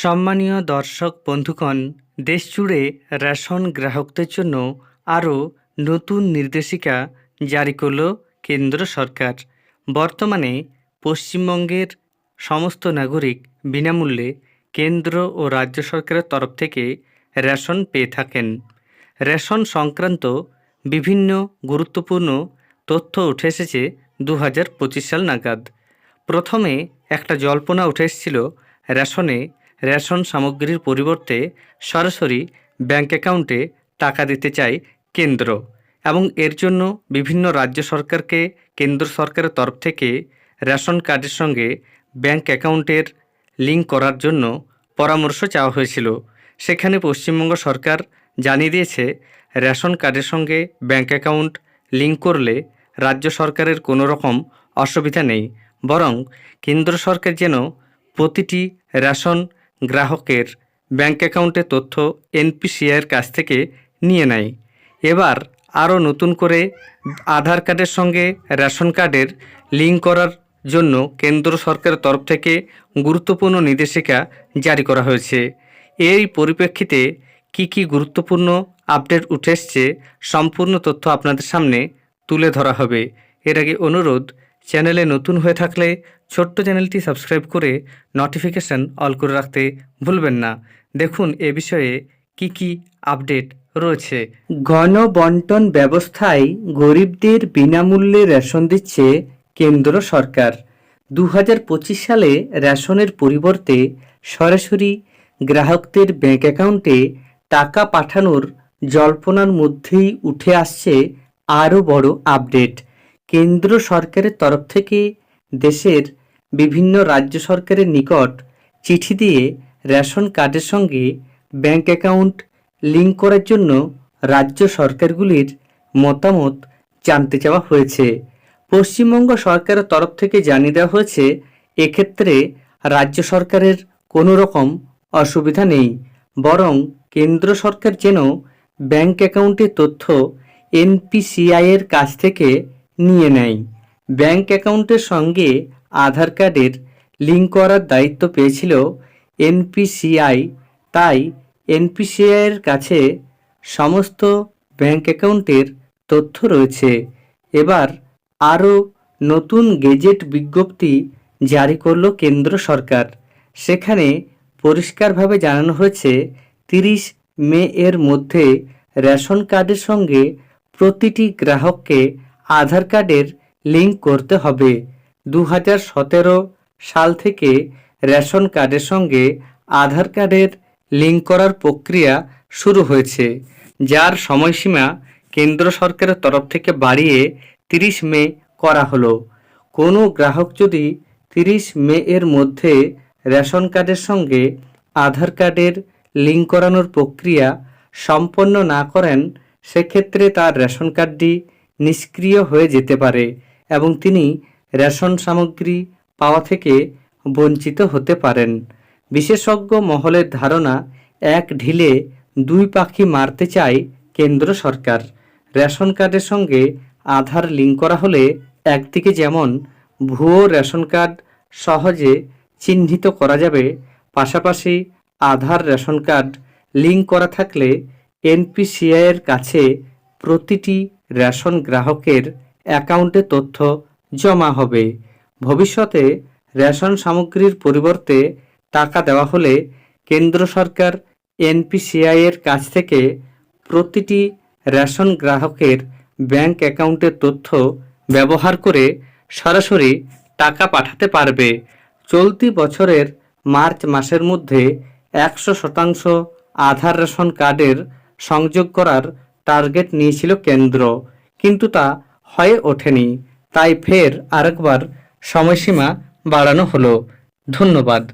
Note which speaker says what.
Speaker 1: সম্মানীয় দর্শক বন্ধুগণ দেশ জুড়ে রেশন গ্রাহকদের জন্য আরও নতুন নির্দেশিকা জারি করল কেন্দ্র সরকার। বর্তমানে পশ্চিমবঙ্গের সমস্ত নাগরিক বিনামূল্যে কেন্দ্র ও রাজ্য সরকারের তরফ থেকে রেশন পেয়ে থাকেন। রেশন সংক্রান্ত বিভিন্ন গুরুত্বপূর্ণ তথ্য উঠে এসেছে দু হাজার পঁচিশ সাল নাগাদ। প্রথমে একটা জল্পনা উঠে এসেছিল রেশনে রেশন সামগ্রীর পরিবর্তে সরাসরি ব্যাংক অ্যাকাউন্টে টাকা দিতে চায় কেন্দ্র এবং এর জন্য বিভিন্ন রাজ্য সরকারকে কেন্দ্র সরকারের তরফ থেকে রেশন কার্ডের সঙ্গে ব্যাংক অ্যাকাউন্টের লিঙ্ক করার জন্য পরামর্শ চাওয়া হয়েছিল। সেখানে পশ্চিমবঙ্গ সরকার জানিয়ে দিয়েছে, রেশন কার্ডের সঙ্গে ব্যাংক অ্যাকাউন্ট লিঙ্ক করলে রাজ্য সরকারের কোনো রকম অসুবিধা নেই। বরং কেন্দ্র সরকার যেন প্রতিটি রেশন গ্রাহকের ব্যাঙ্ক অ্যাকাউন্টের তথ্য এনপিসিআইয়ের কাছ থেকে নিয়ে নেয়। এবার আরও নতুন করে আধার কার্ডের সঙ্গে রেশন কার্ডের লিঙ্ক করার জন্য কেন্দ্র সরকারের তরফ থেকে গুরুত্বপূর্ণ নির্দেশিকা জারি করা হয়েছে। এই পরিপ্রেক্ষিতে কি কি গুরুত্বপূর্ণ আপডেট উঠে এসছে সম্পূর্ণ তথ্য আপনাদের সামনে তুলে ধরা হবে। এর আগে অনুরোধ, চ্যানেলে নতুন হয়ে থাকলে ছোট্ট চ্যানেলটি সাবস্ক্রাইব করে নোটিফিকেশান অল করে রাখতে ভুলবেন না। দেখুন এ বিষয়ে কি কি আপডেট রয়েছে। গণবন্টন ব্যবস্থায় গরিবদের বিনামূল্যে রেশন দিচ্ছে কেন্দ্র সরকার। দু হাজার পঁচিশ সালে রেশনের পরিবর্তে সরাসরি গ্রাহকদের ব্যাঙ্ক অ্যাকাউন্টে টাকা পাঠানোর জল্পনার মধ্যেই উঠে আসছে আরও বড় আপডেট। কেন্দ্র সরকারের তরফ থেকে দেশের বিভিন্ন রাজ্য সরকারের নিকট চিঠি দিয়ে রেশন কার্ডের সঙ্গে ব্যাংক অ্যাকাউন্ট লিঙ্ক করার জন্য রাজ্য সরকারগুলির মতামত জানতে চাওয়া হয়েছে। পশ্চিমবঙ্গ সরকারের তরফ থেকে জানিয়ে দেওয়া হয়েছে, এক্ষেত্রে রাজ্য সরকারের কোনো রকম অসুবিধা নেই, বরং কেন্দ্র সরকার যেন ব্যাংক অ্যাকাউন্টের তথ্য এনপিসিআইয়ের কাছ থেকে নিয়ে নেয়। ব্যাংক অ্যাকাউন্টের সঙ্গে আধার কার্ডের লিঙ্ক করার দায়িত্ব পেয়েছিল এনপিসিআই। তাই এনপিসিআইয়ের কাছে সমস্ত ব্যাংক অ্যাকাউন্টের তথ্য রয়েছে। এবার আরও নতুন গেজেট বিজ্ঞপ্তি জারি করল কেন্দ্র সরকার। সেখানে পরিষ্কারভাবে জানানো হয়েছে, তিরিশ মে এর মধ্যে রেশন কার্ডের সঙ্গে প্রতিটি গ্রাহককে আধার কার্ডের লিঙ্ক করতে হবে। দু সাল থেকে রেশন কার্ডের সঙ্গে আধার কার্ডের লিঙ্ক করার প্রক্রিয়া শুরু হয়েছে, যার সময়সীমা কেন্দ্র সরকারের তরফ থেকে বাড়িয়ে তিরিশ মে করা হলো। কোনো গ্রাহক যদি তিরিশ মে এর মধ্যে রেশন কার্ডের সঙ্গে আধার কার্ডের লিঙ্ক করানোর প্রক্রিয়া সম্পন্ন না করেন, সেক্ষেত্রে তার রেশন কার্ডটি নিষ্ক্রিয় হয়ে যেতে পারে এবং তিনি রেশন সামগ্রী পাওয়া থেকে বঞ্চিত হতে পারেন। বিশেষজ্ঞ মহলের ধারণা, এক ঢিলে দুই পাখি মারতে চায় কেন্দ্র সরকার। রেশন কার্ডের সঙ্গে আধার লিঙ্ক করা হলে একদিকে যেমন ভুয়ো রেশন কার্ড সহজে চিহ্নিত করা যাবে, পাশাপাশি আধার রেশন কার্ড লিঙ্ক করা থাকলে এনপিসিআইয়ের কাছে প্রতিটি রেশন গ্রাহকের অ্যাকাউন্টে তথ্য জমা হবে। ভবিষ্যতে রেশন সামগ্রীর পরিবর্তে টাকা দেওয়া হলে কেন্দ্র সরকার এনপিসিআইয়ের কাছ থেকে প্রতিটি রেশন গ্রাহকের ব্যাংক অ্যাকাউন্টের তথ্য ব্যবহার করে সরাসরি টাকা পাঠাতে পারবে। চলতি বছরের মার্চ মাসের মধ্যে একশো শতাংশ আধার রেশন কার্ডের সংযোগ করার টার্গেট নিয়েছিল কেন্দ্র, কিন্তু তা হয়ে ওঠেনি। তাই ফের আরেকবার সময়সীমা বাড়ানো হলো। ধন্যবাদ।